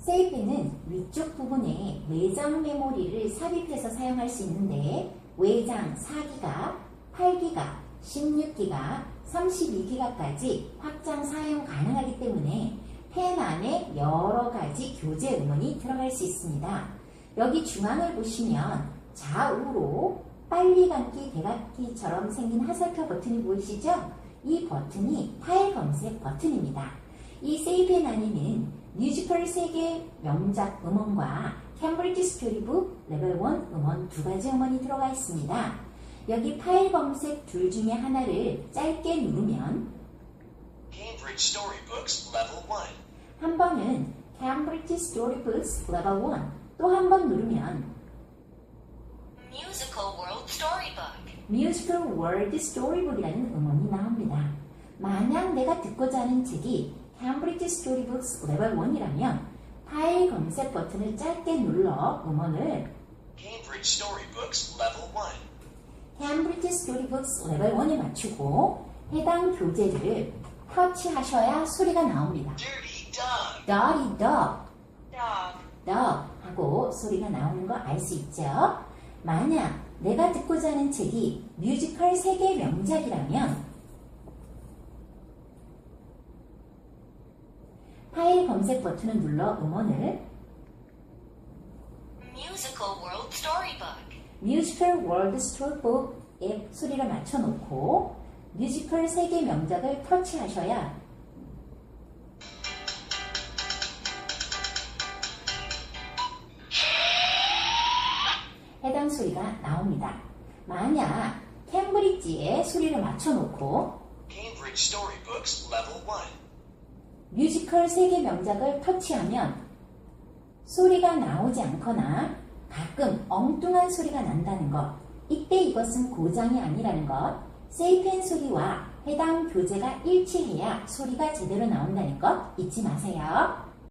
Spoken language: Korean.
세이펜은 위쪽 부분에 외장 메모리를 삽입해서 사용할 수 있는데 외장 4기가, 8기가, 16기가, 32기가까지 확장 사용 가능하기 때문에 펜 안에 여러 가지 교재 음원이 들어갈 수 있습니다. 여기 중앙을 보시면 좌우로 빨리 감기 대각기처럼 생긴 화살표 버튼이 보이시죠? 이 버튼이 파일 검색 버튼입니다. 이 세이펜 안에는 뮤지컬 세계 명작 음원과 캠브리지 스토리북 레벨 1 음원 두 가지 음원이 들어가 있습니다. 여기 파일 검색 둘 중에 하나를 짧게 누르면 Cambridge Storybooks Level 1. 한 번은 캠브리지 스토리북스 레벨 1, 또 한 번 누르면 Musical World Storybook. 뮤지컬 월드 스토리북이라는 음원이 나옵니다. 만약 내가 듣고자 하는 책이 캠브리지 스토리북스 레벨 1이라면 파일 검색 버튼을 짧게 눌러 음원을 Cambridge Storybooks Level 1. 캠브리지 스토리북스 레벨 1에 맞추고 해당 교재를 터치하셔야 소리가 나옵니다. Dirty Dog. Dirty dog, Dog. dog 하고 소리가 나오는 거 알 수 있죠? 만약 내가 듣고자 하는 책이 뮤지컬 세계 명작이라면 파일 검색 버튼을 눌러 음원을 Musical World Storybook. 뮤지컬 월드 스토리북에 소리를 맞춰놓고 뮤지컬 세계 명작을 터치하셔야 해당 소리가 나옵니다. 만약 캠브리지에 소리를 맞춰놓고 Cambridge Storybooks Level 1. 뮤지컬 세계 명작을 터치하면 소리가 나오지 않거나 가끔 엉뚱한 소리가 난다는 것. 이때 이것은 고장이 아니라는 것. 세이펜 소리와 해당 교재가 일치해야 소리가 제대로 나온다는 것 잊지 마세요.